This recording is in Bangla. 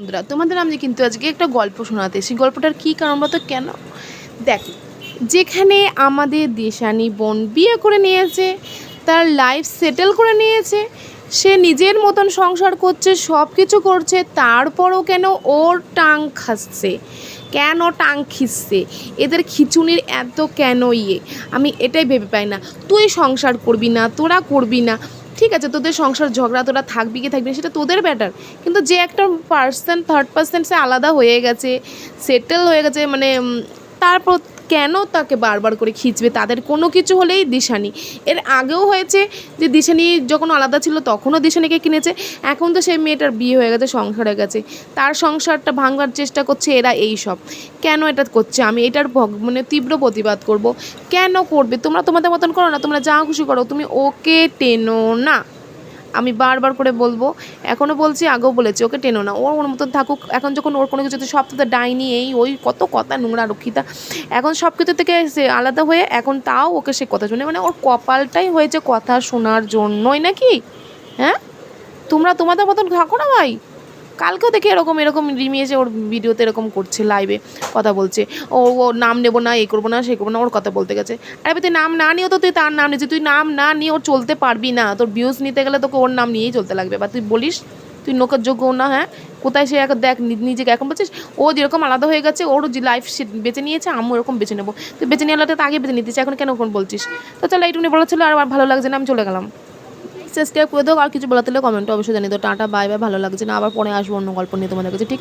বন্ধুরা, তোমাদের আমি কিন্তু আজকে একটা গল্প শোনাতে সেই গল্পটার কী কারণ বলতো কেন? দেখ, যেখানে আমাদের দেশানি বোন বিয়ে করে নিয়েছে, তার লাইফ সেটেল করে নিয়েছে, সে নিজের মতন সংসার করছে সব কিছু করছে, তারপরও কেন ওর টাং খাচ্ছে? কেন টাং খিচ্ছে এদের খিচুনির এত কেন ইয়ে? আমি এটাই ভেবে পাই না। তুই সংসার করবি না, তোরা করবি না ঠিক আছে, তোদের সংসার ঝগড়া তোরা থাকবি কি থাকবি সেটা তোদের ব্যাটার কিন্তু যে একটা পার্সন থার্ড পার্সন সে আলাদা হয়ে গেছে সেটেল হয়ে গেছে মানে তার তারপর কেন তাকে বারবার করে খিঁচবে? তাদের কোনো কিছু হলেই দিশানি। এর আগেও হয়েছে যে দিশানি যখন আলাদা ছিল, তখনও দিশানিকে কিনেছে। এখন তো সেই মেয়েটার বিয়ে হয়ে গেছে, সংসার হয়ে গেছে। তার সংসারটা ভাঙবার চেষ্টা করছে এরা এই সব। কেন এটা করছে? আমি এটার মানে তীব্র প্রতিবাদ করব। কেন করবে? তোমরা তোমাদের মতন করো না, তোমরা যা খুশি করো। তুমি ওকে টেনো না। আমি বারবার করে বলব এখনও বলছি, আগেও বলেছি, ওকে টেনো না। ওর ওর মতন থাকুক, এখন যখন ওর কোনো কিছুতে সব তো ডাইনি, এই, ওই, কত কথা, নোংরা, রক্ষিতা। এখন সব কিছু থেকে সে আলাদা হয়ে, এখন তাও ওকে সে কথা শুনে মানে ওর কপালটাই হয়েছে কথা শোনার জন্যই নাকি? হ্যাঁ? তোমরা তোমাদের মতন থাকো না ভাই। কালকেও দেখি এরকম এরকম রিমি এসে ওর ভিডিওতে এরকম করছে লাইভে কথা বলছে। ও ও নাম নেব না এই করব না, সে করব না, ওর কথা বলতে গেছে। আরে তুই নাম না নিয়েও তো, তুই তার নাম নিয়েছিস, তুই নাম না নিয়ে ওর চলতে পারবি না। তোর ভিউজ নিতে গেলে তোকে ওর নাম নিয়েই চলতে লাগবে। বা তুই বলিস, তুই নোকের যোগ্য না হ্যাঁ? কোথায় সে এক দেখ নিজেকে এখন বলছিস, ও যেরকম আলাদা হয়ে গেছে, ওর যে লাইফ সে বেছে নিয়েছে, আমিও এরকম বেছে নেব। তুই বেছে নিয়ে আলাদা তো আগে বেছে নিতেছিস এখন কেন ফোন বলছিস? তো চলো, এইটুকুনি বলা ছিল, আর ভালো লাগছে না, আমি চলে গেলাম। সাবস্ক্রাইব করে দাও, আর কিছু বলাতে কমেন্টে অবশ্যই জানিয়ে দাও। টাটা বাই বাই ভালো লাগছে না, আবার পরে আসব অন্য গল্প নিয়ে তোমাদের কাছে, ঠিক আছে?